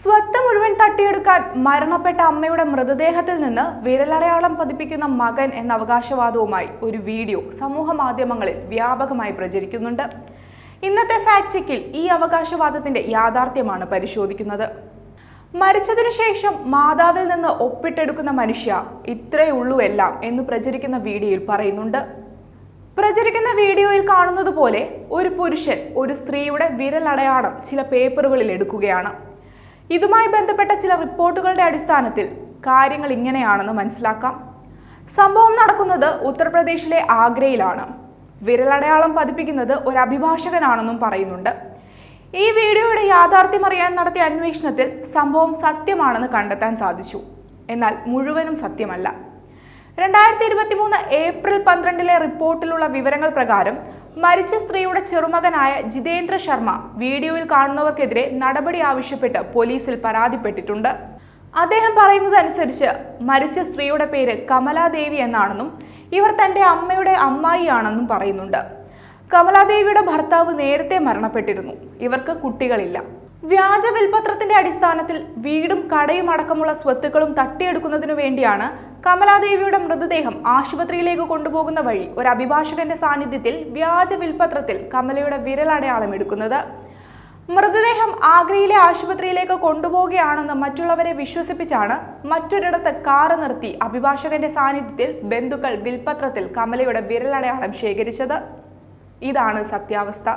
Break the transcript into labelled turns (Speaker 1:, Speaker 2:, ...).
Speaker 1: സ്വത്ത് മുഴുവൻ തട്ടിയെടുക്കാൻ മരണപ്പെട്ട അമ്മയുടെ മൃതദേഹത്തിൽ നിന്ന് വിരലടയാളം പതിപ്പിക്കുന്ന മകൻ എന്ന അവകാശവാദവുമായി ഒരു വീഡിയോ സമൂഹ മാധ്യമങ്ങളിൽ വ്യാപകമായി പ്രചരിക്കുന്നുണ്ട്. ഇന്നത്തെ ഫാക്ട് ചെക്കിൽ ഈ അവകാശവാദത്തിന്റെ യാഥാർത്ഥ്യമാണ് പരിശോധിക്കുന്നത്. മരിച്ചതിനു ശേഷം മാതാവിൽ നിന്ന് ഒപ്പിട്ടെടുക്കുന്ന മനുഷ്യ ഇത്രയേ ഉള്ളൂ എല്ലാം എന്ന് പ്രചരിക്കുന്ന വീഡിയോയിൽ പറയുന്നുണ്ട്. പ്രചരിക്കുന്ന വീഡിയോയിൽ കാണുന്നത് പോലെ ഒരു പുരുഷൻ ഒരു സ്ത്രീയുടെ വിരലടയാളം ചില പേപ്പറുകളിൽ എടുക്കുകയാണ്. ഇതുമായി ബന്ധപ്പെട്ട ചില റിപ്പോർട്ടുകളുടെ അടിസ്ഥാനത്തിൽ കാര്യങ്ങൾ ഇങ്ങനെയാണെന്ന് മനസ്സിലാക്കാം. സംഭവം നടക്കുന്നത് ഉത്തർപ്രദേശിലെ ആഗ്രയിലാണ്. വിരലടയാളം പതിപ്പിക്കുന്നത് ഒരു അഭിഭാഷകനാണെന്നും പറയുന്നുണ്ട്. ഈ വീഡിയോയുടെ യാഥാർത്ഥ്യം അറിയാൻ നടത്തിയ അന്വേഷണത്തിൽ സംഭവം സത്യമാണെന്ന് കണ്ടെത്താൻ സാധിച്ചു. എന്നാൽ മുഴുവനും സത്യമല്ല. രണ്ടായിരത്തി ഇരുപത്തി മൂന്ന് ഏപ്രിൽ പന്ത്രണ്ടിലെ റിപ്പോർട്ടിലുള്ള വിവരങ്ങൾ പ്രകാരം മരിച്ച സ്ത്രീയുടെ ചെറുമകനായ ജിതേന്ദ്ര ശർമ്മ വീഡിയോയിൽ കാണുന്നവർക്കെതിരെ നടപടി ആവശ്യപ്പെട്ട് പോലീസിൽ പരാതിപ്പെട്ടിട്ടുണ്ട്. അദ്ദേഹം പറയുന്നതനുസരിച്ച് മരിച്ച സ്ത്രീയുടെ പേര് കമലാദേവി എന്നാണെന്നും ഇവർ തന്റെ അമ്മയുടെ അമ്മായിയാണെന്നും പറയുന്നുണ്ട്. കമലാദേവിയുടെ ഭർത്താവ് നേരത്തെ മരണപ്പെട്ടിരുന്നു. ഇവർക്ക് കുട്ടികളില്ല. വ്യാജ വിൽപത്രത്തിന്റെ അടിസ്ഥാനത്തിൽ വീടും കടയും അടക്കമുള്ള സ്വത്തുക്കളും തട്ടിയെടുക്കുന്നതിനു വേണ്ടിയാണ് കമലാദേവിയുടെ മൃതദേഹം ആശുപത്രിയിലേക്ക് കൊണ്ടുപോകുന്ന വഴി ഒരു അഭിഭാഷകന്റെ സാന്നിധ്യത്തിൽ വ്യാജ വിൽപത്രത്തിൽ കമലയുടെ വിരലടയാളം എടുക്കുന്നത്. മൃതദേഹം ആഗ്രയിലെ ആശുപത്രിയിലേക്ക് കൊണ്ടുപോവുകയാണെന്ന് മറ്റുള്ളവരെ വിശ്വസിപ്പിച്ചാണ് മറ്റൊരിടത്ത് കാറ് നിർത്തി അഭിഭാഷകന്റെ സാന്നിധ്യത്തിൽ ബന്ധുക്കൾ വിൽപത്രത്തിൽ കമലയുടെ വിരലടയാളം ശേഖരിച്ചത്. ഇതാണ് സത്യാവസ്ഥ.